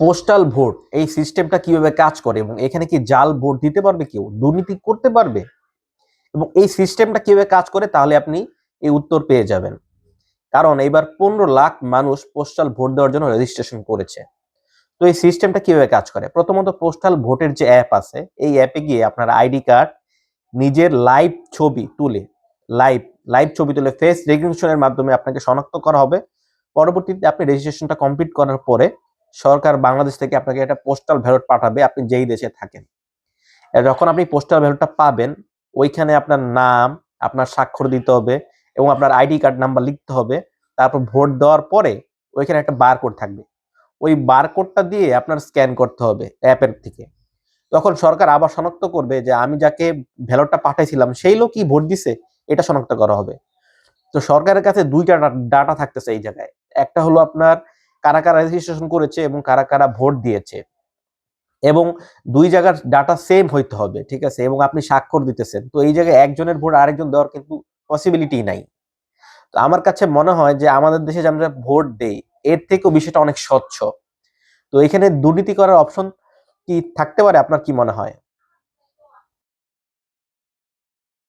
Postal vote এই সিস্টেমটা কীভাবে কাজ করে এবং এখানে কি জাল ভোট দিতে পারবে কেউ? দুর্নীতি করতে পারবে? এবং এই সিস্টেমটা কীভাবে কাজ করে তাহলে আপনি এই উত্তর পেয়ে যাবেন। কারণ এবার পনেরো লাখ মানুষ পোস্টাল ভোট দেওয়ার জন্য রেজিস্ট্রেশন করেছে। তো এই সিস্টেমটা কীভাবে কাজ করে? প্রথমত পোস্টাল ভোটের যে অ্যাপ আছে, এই অ্যাপে গিয়ে আপনার আইডি কার্ড নিজের লাইভ ছবি তুলে লাইভ লাইভ ছবি তুলে ফেস রেকগনিশনের মাধ্যমে আপনাকে শনাক্ত করা হবে। পরবর্তীতে আপনি রেজিস্ট্রেশনটা কমপ্লিট করার পরে সরকার বাংলাদেশ থেকে আপনাকে একটা পোস্টাল ব্যালট পাঠাবে, আপনি যেই দেশে থাকেন। যখন আপনি পোস্টাল ব্যালটটা পাবেন, ওইখানে আপনার নাম, আপনার স্বাক্ষর দিতে হবে এবং আপনার আইডি কার্ড নাম্বার লিখতে হবে। তারপর ভোট দেওয়ার পরে ওইখানে একটা বারকোড থাকবে। ওই বারকোডটা দিয়ে আপনার স্ক্যান করতে হবে অ্যাপের থেকে। তখন সরকার আবার শনাক্ত করবে যে আমি যাকে ভ্যালটটা পাঠাইছিলাম, সেই লোকই ভোট দিছে, এটা শনাক্ত করা হবে। তো সরকারের কাছে দুইটা ডাটা থাকতেছে এই জায়গায়। একটা হলো আপনার কারা কারা রেজিস্ট্রেশন করেছে এবং কারা কারা ভোট দিয়েছে। এবং দুই জায়গার ডাটা সেম হইতে হবে, ঠিক আছে? এবং আপনি স্বাক্ষর দিতেছেন। তো এই জায়গায় একজনের ভোট আরেকজন দেওয়ার কিন্তু পসিবিলিটি নাই। তো আমার কাছে মনে হয় যে আমাদের দেশে যে আমরা ভোট দেই, এর থেকেও বিষয়টা অনেক স্বচ্ছ। তো এখানে দুর্নীতি করার অপশন কি থাকতে পারে? আপনার কি মনে হয়?